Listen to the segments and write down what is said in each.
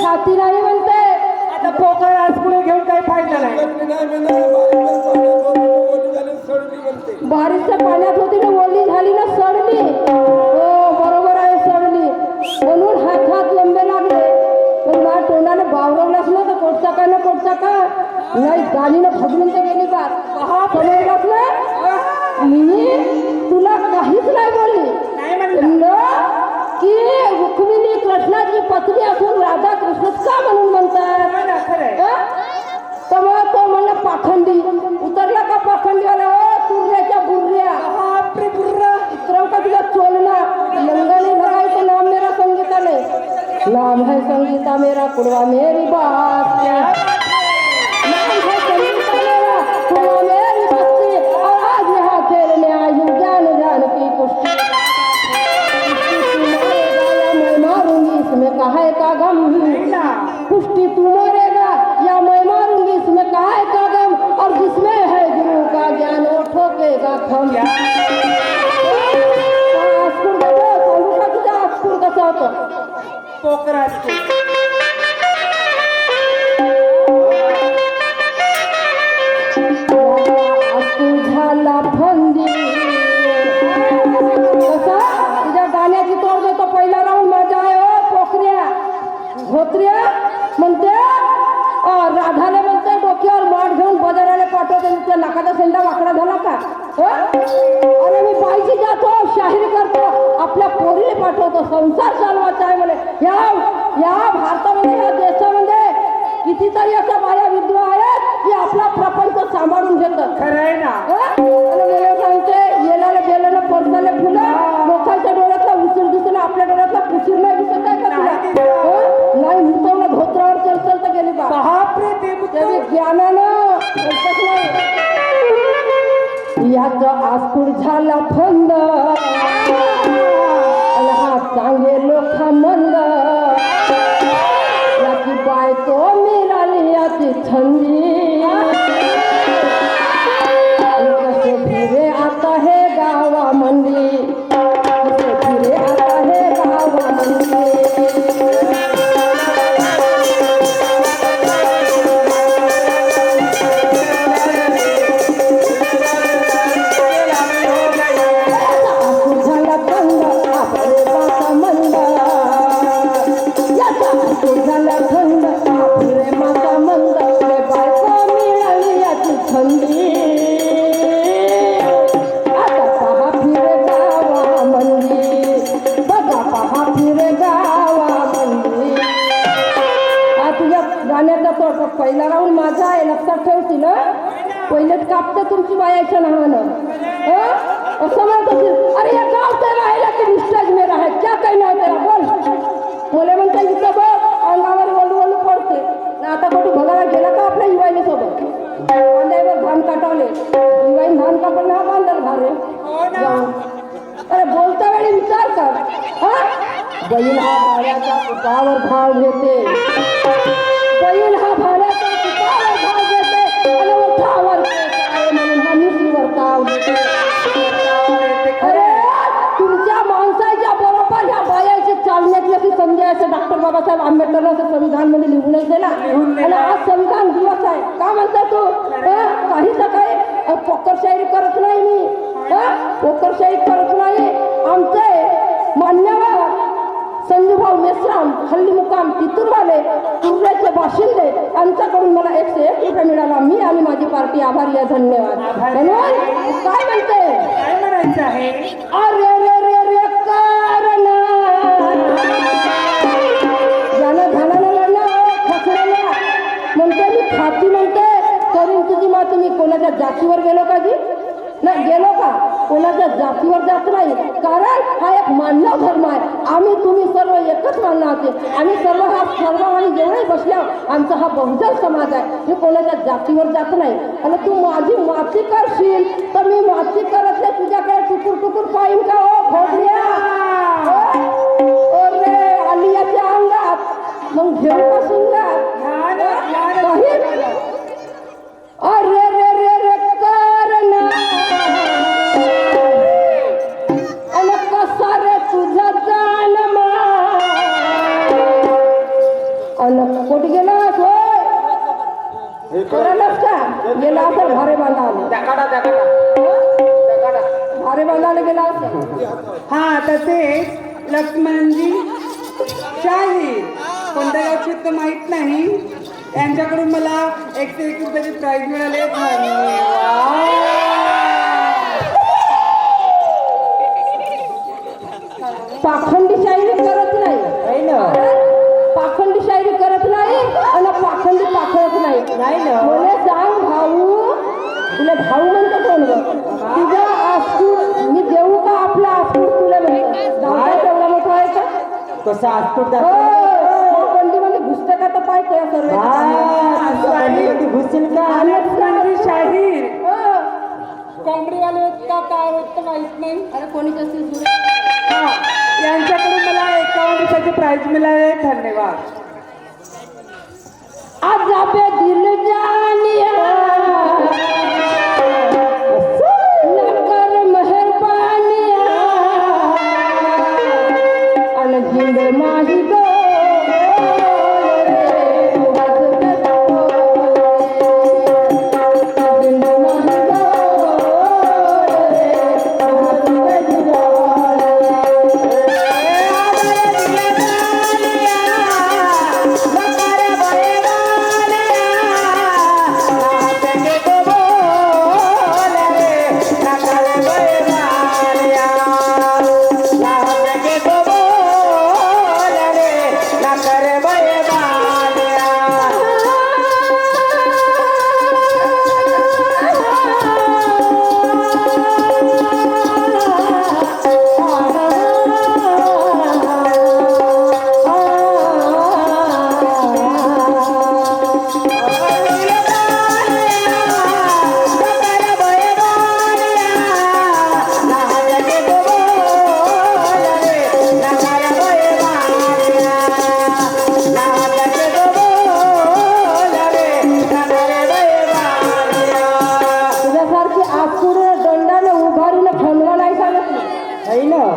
खाती नाही म्हणते आता पोकळ आसकुळे घेऊन काही फायदा नाही. पाण्यात. बारीकच्या पाण्यात होती ना ओली झाली ना सडली हो बरोबर आहे सडली म्हणून हात हात लंबे लागले. पण माझ्या तोंडाने बावरवलाच ना तर पोटचा का ना पोटचा का नाही गाणीनं भगवून तर गेली का समजलाच ना मी तुला काहीच नाही बोलली. नाही म्हणलं की रुक्मिणी कृष्णाची पत्नी असून राधा कृष्णच का म्हणून म्हणतात? तर मग तो म्हणला पाखंडी. उतरला का पाखंडी वाला ओ तुर्याच्या बुर्रा. उतरव का तुझा चोलना लंगने लगाई तो नाम मेरा संगीता नहीं नाम है संगीता मेरा कुड़वा मेरी बात काहे का गम पुष्टि तू मारेगा या मैं मारूँगी इसमें कहा का गम और जिसमें है गुरु का ज्ञान वो ठोकेगा खम। पोकरा तुझा आसपूर कसं होतं पोकर वाकडा झाला का? अरे मी पाहिजे जातो शाहिरी करतो आपल्या पोरीने पाठवतो संसार चालवायचा आहे म्हणे. या या भारतामध्ये या देशामध्ये कितीतरी अशा बाया विधवा आहेत की आपला प्रपंच सांभाळून घेतात. खरंय ना. सांगते गेलेलं पडसाले फुलं लोकांच्या डोळ्यातला उशीर दिसला आपल्या डोळ्यातला उशीर नाही दिसत आहे का? नाही मुतवलं धोत्रावर तर गेली बापरे ते ज्ञानानं नाही याच आसपूर झाला फंद. आणि हा चांगे लोक मंद याची बायको मिळाली याची छंदी लक्षात ठेवशील हं? पहिलेच कापते तुमची वायाच्या नावानं असं म्हणत असेल अरे या गाव ते राहिला की मिस्टेज मेरा है क्या कहना है तेरा बोल. मुले म्हणते इथं बघ अंगावर वलू वलू पडते. ना आता कुठे बघायला गेला का आपल्या युवाईने सोबत? कांद्यावर धान काटावले. युवाईन धान कापडला हा बांधल भारे. अरे बोलता वेळी विचार कर. हा? बैल हा भाड्याचा उपावर भाव घेते. बैल हा भाड्या बाबासाहेब आंबेडकरनं असं संविधानमध्ये लिहूनच दिला आणि आज संविधान दिवस आहे. का म्हणता तू? काही अ, पोकरशाही करत नाही मी? पोकरशाही करत नाही. आमचे मान्यवर संजूभाऊ मेश्राम हल्ली मुकाम तितूरवाले तुर्याचे बाशिंदे यांच्याकडून मला एकशे एक रुपये मिळाला. मी आणि माझी पार्टी आभारी आहे. धन्यवाद. म्हणून काय म्हणते काय म्हणायचं आहे? जातीवर जात नाही. कारण हा एक मानव धर्म आहे. आम्ही तुम्ही सर्व एकच माननाचे आम्ही सर्व हा सर्व आणि जेवढे बसल्या आमचा हा बहुजन समाज आहे. मी कोणाच्या जातीवर जात नाही. आणि तू माझी माती करशील तर मी माती करत नाही. तुझ्याकडे टुकूर टुकूर पाहिन का हो आलियाच्या अंगात. मग घेऊ का शिंगात ध्यान ध्यान काही प्राईज मिळाले. पाखंडी शायरी करत नाही. पाखंडी शायरी करत नाही आणि पाखंडी पाखडत नाही. नाही ना. मला सांग भाऊ तुला भाऊ म्हणतो कोण? तुझा मी देऊ का आपला आस्कूर तुला तेवढा मोठा आहे का? कसा आजपूर पाखंडी मध्ये घुसते का तर पाय त्या सर्व घुसेल का लक्ष्मणजी शाहीर कोंबडीवाले होत का? काय होत तर माहीत नाही. अरे कोणी कसं हा, यांच्याकडून मला एकावन्न रुपयाचे प्राईज मिळाले. धन्यवाद.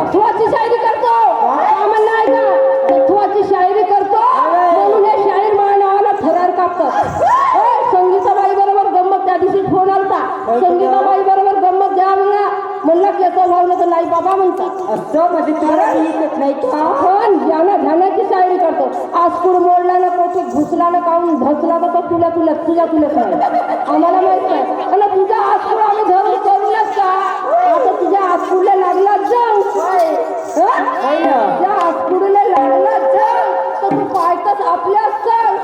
तत्वाची शायरी करतो. का म्हणणं आहे का? तत्वाची शायरी करतो. म्हणून हे शाहीर माझ्या नावाला थरार कापतात. संगीताबाई बरोबर गंमत त्या दिवशी फोन आलता. संगीताबाई बरोबर गंमत द्या म्हणला म्हणलं की असं भावलं तर नाही बाबा म्हणतात. असं म्हणजे तुला नाही ज्याला ध्यानाची शायरी करतो. आजपूर मोडला ना कोठी घुसला ना काऊन धसला तर तो तुला तुला तुझ्या तुलाच नाही. आम्हाला माहीत नाही. आणि तुझ्या आजपूर आम्ही धरून करूनच का? आता तुझ्या आजपूरला लागला जंग हं? त्या आजपूरला लागला जंग तर तू पाहतच आपल्या संग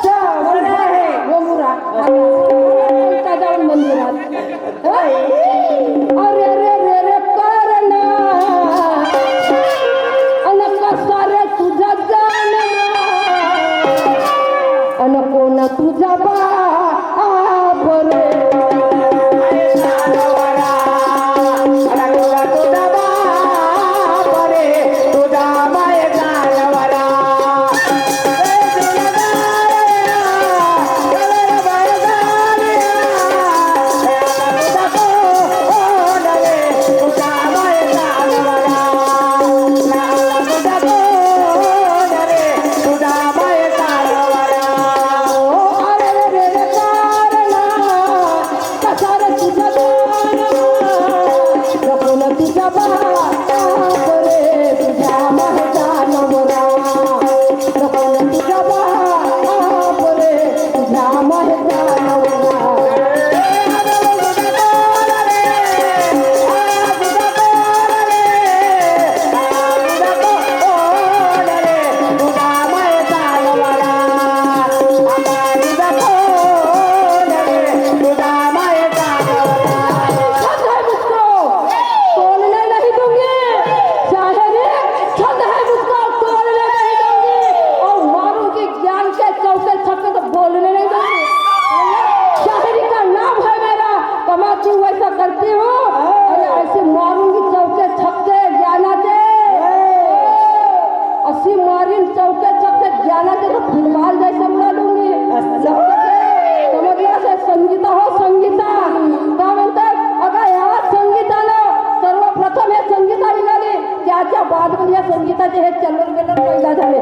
माझे हे चलन बेलन पैदा झाले.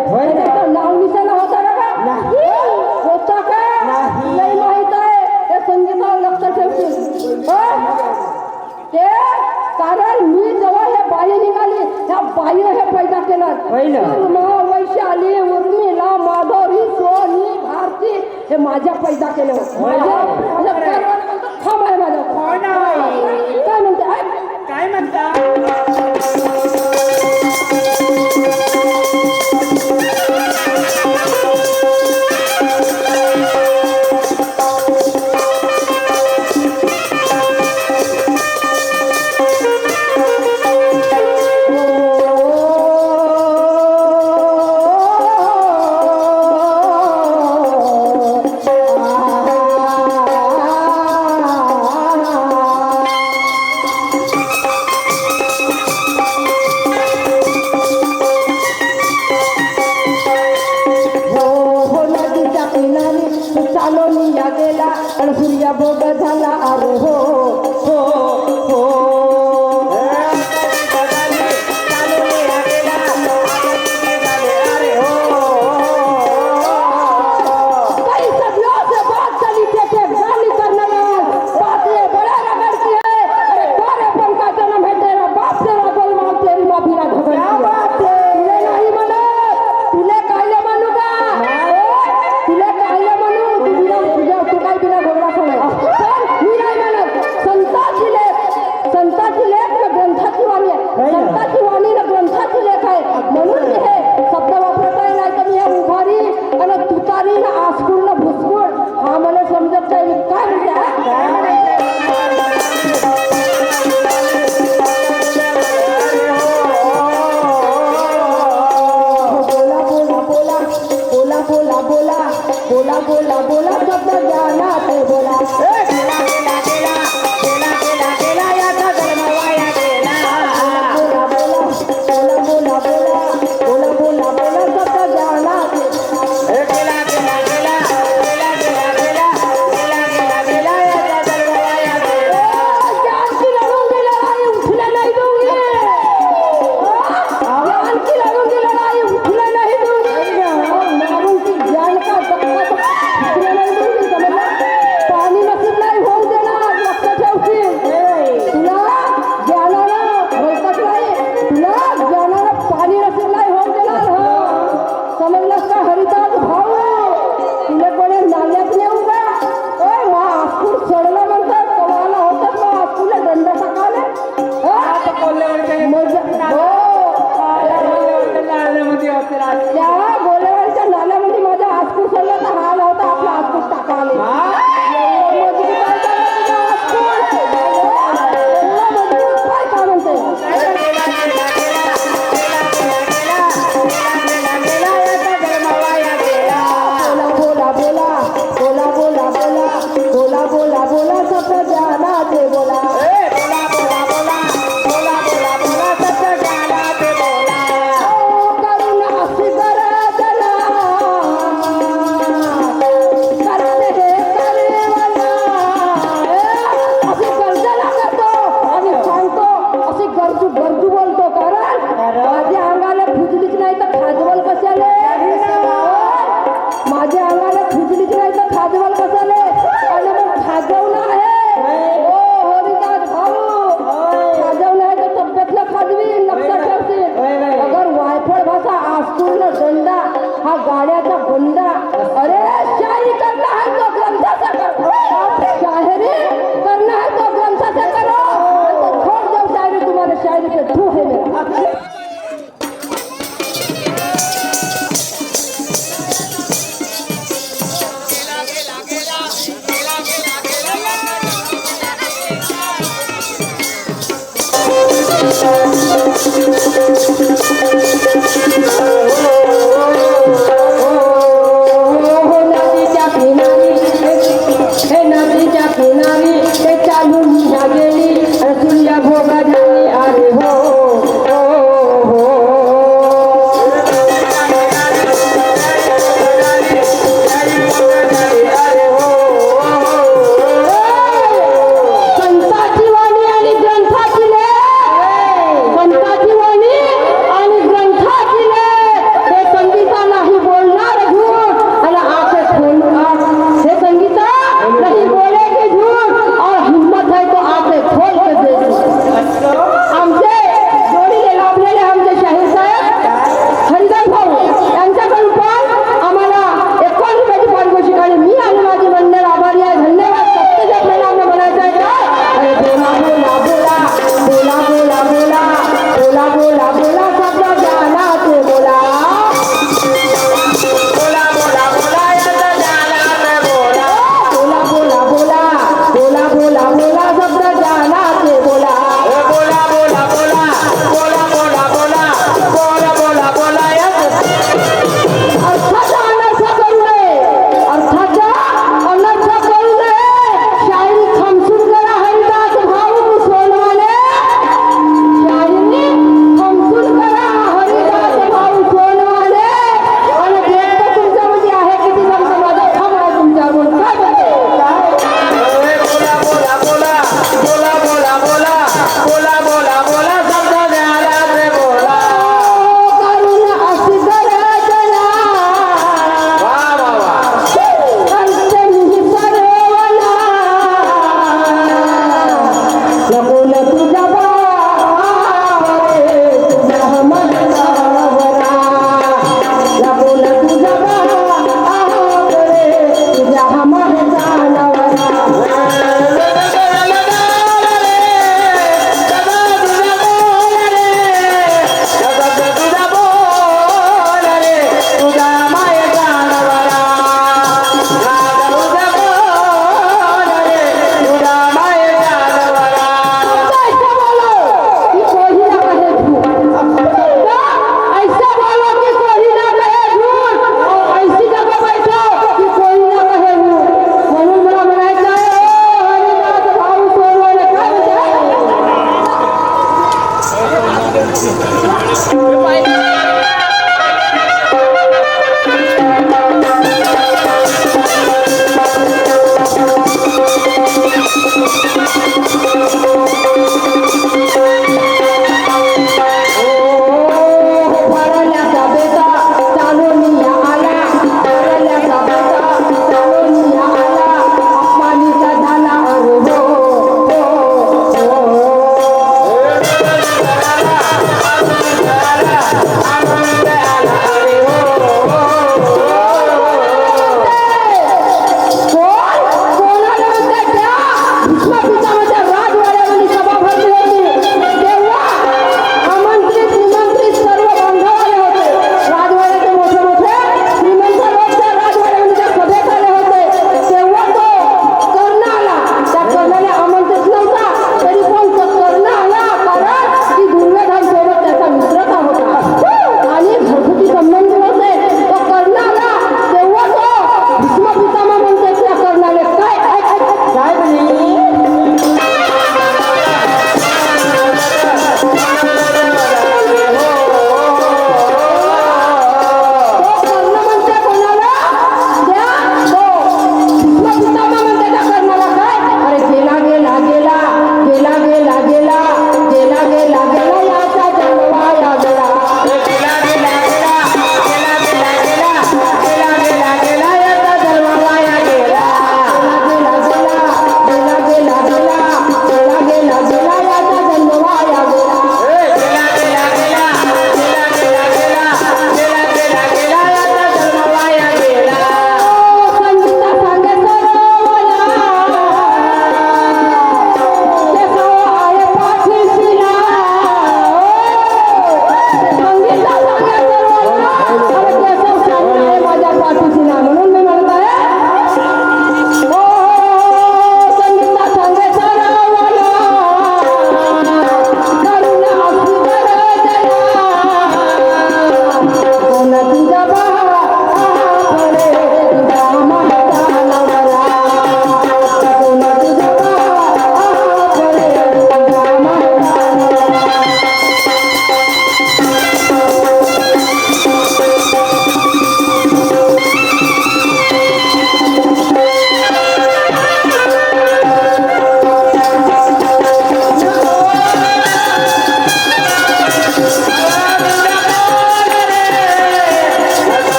नाव निशाणा होता ना का नाही. होता का? नाही. माहीत आहे. हे संगीतावर लक्ष ठेवशील. हो? ते कारण मी जेव्हा हे बाई निघाली ह्या बाई हे पैदा केलं. महावैशाली उर्मिला माधवी सोनी भारती हे माझ्या पैदा केलं. माझ्या थांब माझ्या. हो काय म्हणतात काय म्हणता?